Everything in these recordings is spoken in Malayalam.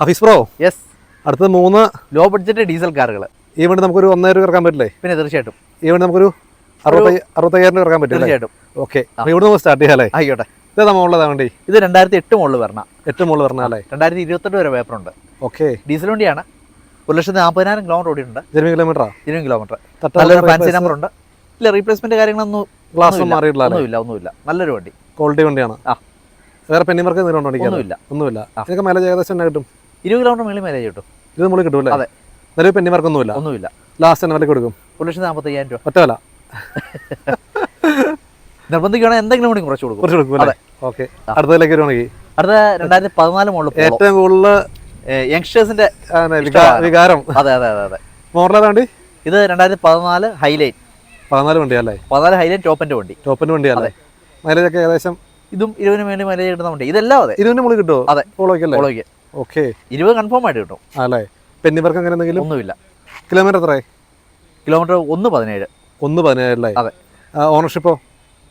ഹഫീസ് ബ്രോ യെസ് അടുത്ത മൂന്ന് ലോ ബഡ്ജറ്റ് ഡീസൽ കാറുകൾ. ഈ വണ്ടി നമുക്കൊരു ഒന്നായിരം രൂപ ഇറക്കാൻ പറ്റില്ലേ? പിന്നെ തീർച്ചയായിട്ടും. ഈ വണ്ടി നമുക്കൊരു അറുപത്തി അറുപത്തയ്യായിരം രൂപ ഇറക്കാൻ പറ്റില്ലേ തീർച്ചയായിട്ടും. ഓക്കെ അപ്പോൾ ഇവിടെ നിന്ന് സ്റ്റാർട്ട് ചെയ്യാല്ലേ ആയിക്കോട്ടെ. ഇത് നമ്മളുള്ളതാ വണ്ടി? ഇത് രണ്ടായിരത്തി എട്ട് മുകളിൽ വരണം. എട്ട് മുകളിൽ വരണം അല്ലേ? രണ്ടായിരത്തി ഇരുപത്തെട്ട് വരെ പേപ്പറുണ്ട് ഓക്കെ ഡീസൽ വണ്ടിയാണ്. ഒരു ലക്ഷത്തി നാൽപ്പതിനായിരം കിലോമീറ്റർ ഓടിയിട്ടുണ്ട്. ഇരുപത് കിലോമീറ്ററാ ഇരുപത് കിലോമീറ്റർ നല്ലൊരു ഫാൻസി നമ്പർ ഉണ്ട്. ഇല്ല റീപ്ലേസ്മെന്റ് കാര്യങ്ങളൊന്നും ഗ്ലാസ് ഒന്നും മാറിയിട്ടില്ല ഒന്നുമില്ല ഒന്നുമില്ല. നല്ലൊരു വണ്ടി. ക്വാളിറ്റി വണ്ടിയാണ്. ആ. വേറെ പെന്നിമാർക്ക് എന്തെങ്കിലും ഉണ്ടോ ഒന്നുമില്ല. ഒന്നുമില്ല. ഇതൊക്കെ മൈലേജ് ഏകദേശം തന്നെ കിട്ടും? ഇരുപത് കിലോമീറ്റർ മേളിൽ മൈലേജ് കിട്ടും. ഇത് മുകളിൽ കിട്ടും അതെ. നിലവിൽ പെണ്ണിമാർക്കൊന്നുമില്ല ഒന്നുമില്ല. ലാസ്റ്റ് തന്നെ വില കൊടുക്കും. ഒരു ലക്ഷത്തി നാൽപ്പത്തയ്യായിരം രൂപ. ഒറ്റ വില. നിർബന്ധിക്കുകയാണെങ്കിൽ എന്തെങ്കിലും കൂടി കുറച്ച് കൊടുക്കും. കുറച്ച് കൊടുക്കും അതെ. ഓക്കെ അടുത്തതിലേക്ക് വരുവാണെങ്കിൽ. അടുത്ത രണ്ടായിരത്തി പതിനാല് മുകളിൽ ഏറ്റവും കൂടുതൽ യങ്സ്റ്റേഴ്സിന്റെ വികാരം. അതെ അതെ അതെ അതെ. മോഡലാണ് വണ്ടി? ഇത് രണ്ടായിരത്തി പതിനാല് ഹൈലൈറ്റ് പതിനാല് വണ്ടി അല്ലേ? പതിനാല് ഹൈലൈറ്റ് ടോപ്പിന്റെ വണ്ടി. ടോപ്പിന്റെ വണ്ടി അല്ലേ? മൈലേജ് ഒക്കെ ഏകദേശം ഇതും ഇരുപതിന് വേണ്ടി മൈലേജ് കിട്ടുന്ന വണ്ടി ഇതെല്ലാം അതെ. ഇരുപതിന് മുകളിൽ കിട്ടുമോ അതെ. ഫോളോയ്ക്ക് പോളോയ്ക്ക് ഓക്കെ. ഇരുപത് കൺഫേം ആയിട്ട് കിട്ടും. അല്ലേ പെന്നിമാർക്ക് അങ്ങനെ എന്തെങ്കിലും? ഒന്നുമില്ല. കിലോമീറ്റർ എത്രയായി? കിലോമീറ്റർ ഒന്ന് പതിനേഴ്. ഒന്ന് പതിനേഴല്ലേ അതെ. ഓണർഷിപ്പോ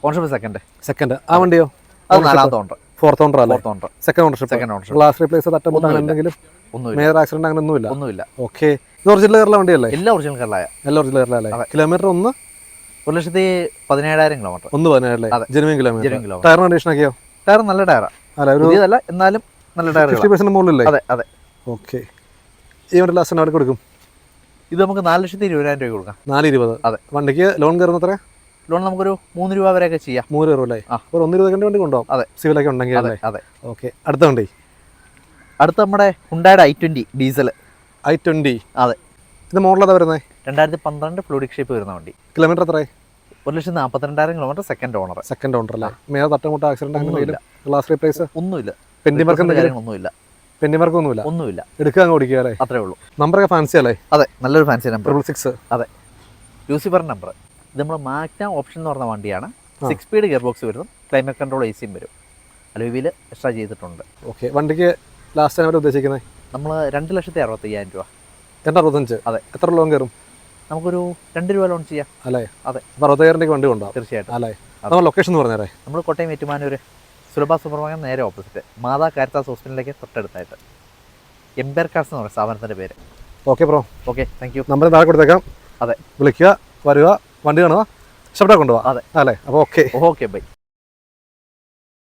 ഓണർഷിപ്പ് സെക്കൻഡ് സെക്കൻഡ് ആ വണ്ടിയോ? അത് നാലാമത്തെ ഓണർ ഫോർത്ത് ഓണർ അല്ലേ? Fourth owner second ownership second ownership glass replace തട്ടമുട്ട അങ്ങനെ എന്തെങ്കിലും? ഒന്നുമില്ല. മേജർ ആക്സിഡന്റ് അങ്ങനെ ഒന്നുമില്ല? ഒന്നുമില്ല. ഓക്കെ ഇത് ഒറിജിനൽ കേരള വണ്ടിയല്ലേ? എല്ലാ ഒറിജിനൽ കാറിലായ എല്ലാ ഒറിജിനൽ കയറില്ല കിലോമീറ്റർ ഒന്ന്? ഒരു ലക്ഷത്തി പതിനേഴായിരം കിലോമീറ്റർ ഒന്ന് പതിനേഴല്ലേ? ജനുവൻ കിലോമീറ്റർ ടയർ കണ്ടീഷൻ ഒക്കെയോ? ടയർ നല്ല ടയറാ അല്ല ഒരു എന്നാലും നല്ല ഫിഫ്റ്റി ടയറുകൾ പെർസെന്റ് മുകളിലല്ലേ? അതെ അതെ. ഓക്കെ. ഈ വണ്ടി ലാസ്റ്റ് അവിടെ കൊടുക്കും? ഇത് നമുക്ക് നാല് ലക്ഷത്തി ഇരുപതിനായിരം രൂപ കൊടുക്കാം. നാല് ഇരുപത്. അതെ. വണ്ടിക്ക് ലോൺ കയറുന്ന എത്ര? ലോൺ നമുക്കൊരു മൂന്ന് രൂപ വരെയൊക്കെ ചെയ്യാം. മൂന്ന് രൂപ അല്ലേ? ആ. ഒരു ഒന്ന് ഇരുപത് വണ്ടി കൊണ്ടുപോകും. അതെ. സിവിലൊക്കെ ഉണ്ടെങ്കിൽ അതെ അതെ. ഓക്കെ. അടുത്ത വണ്ടി. അടുത്ത നമ്മുടെ ഹുണ്ടായുടെ I twenty diesel I twenty അതെ. ഇത് മോഡൽ ഏതാ വരുന്നത് രണ്ടായിരത്തി പന്ത്രണ്ട് ഫ്ലൂഡിക് ഷേപ്പ് വരുന്ന വണ്ടി. കിലോമീറ്റർ എത്രയായി? ഒരു ലക്ഷത്തി നാൽപ്പത്തിരണ്ടായിരം kilometre second owner second owner അല്ലേ മേലെ തട്ടമുട്ട ആക്സിഡന്റ് അങ്ങനെ. Glass replace? ഒന്നുമില്ല. കാര്യങ്ങളൊന്നുമില്ല. പെൻഡിമാർക്ക് ഒന്നുമില്ല. ഒന്നുമില്ല എടുക്കുക അങ്ങ് ഓടിക്കുക അല്ലേ? അത്രേ ഉള്ളൂ. നമ്പറൊക്കെ ഫാൻസി അല്ലേ? അതെ നല്ലൊരു ഫാൻസി നമ്പർ ട്രിപ്പിൾ സിക്സ് അതെ. ലൂസിഫർ നമ്പർ ഇത് നമ്മൾ മാഗ്ന ഓപ്ഷൻ എന്ന് പറഞ്ഞ വണ്ടിയാണ്. Six speed gear box climate. Control control A സിയും വരും. അലോവിയിൽ എക്സ്ട്രാ ചെയ്തിട്ടുണ്ട്. ഓക്കെ വണ്ടിക്ക് ലാസ്റ്റ് ടൈം ഉദ്ദേശിക്കുന്നത് നമ്മൾ രണ്ട് ലക്ഷത്തി അറുപത്തയ്യായിരം രൂപ. രണ്ട് അറുപത്തഞ്ച് അതെ. എത്ര ലോൺ കയറും? നമുക്കൊരു രണ്ട് രൂപ ലോൺ ചെയ്യാം. അല്ലേ? അതെ. അറുപത്തയ്യായിരം രൂപ വണ്ടി കൊണ്ടുപോകാം തീർച്ചയായിട്ടും. അല്ലേ? നമ്മൾ ലൊക്കേഷൻ എന്ന് പറഞ്ഞേരെ. നമ്മൾ കോട്ടയം ഏറ്റുമാനൂർ സുലഭ സൂപ്പർ മാർക്കറ്റ് നേരെ ഓപ്പോസിറ്റ് മാതാ കാരിത്താസ് ഹോസ്പിറ്റലിലേക്ക് തൊട്ടടുത്തായിട്ട്. എംബർ കാർസ് എന്ന് പറയുന്ന സ്ഥാപനത്തിന്റെ പേര്. Okay bro okay thank you number താഴെ കൊടുത്തേക്കാം. അതെ. വിളിക്കുക വരിക വണ്ടി കാണുക ഇഷ്ടപ്പെട്ടാൽ കൊണ്ടുപോകാം അതെ. അല്ലേ? അപ്പോൾ ഓക്കെ ഓക്കെ ബൈ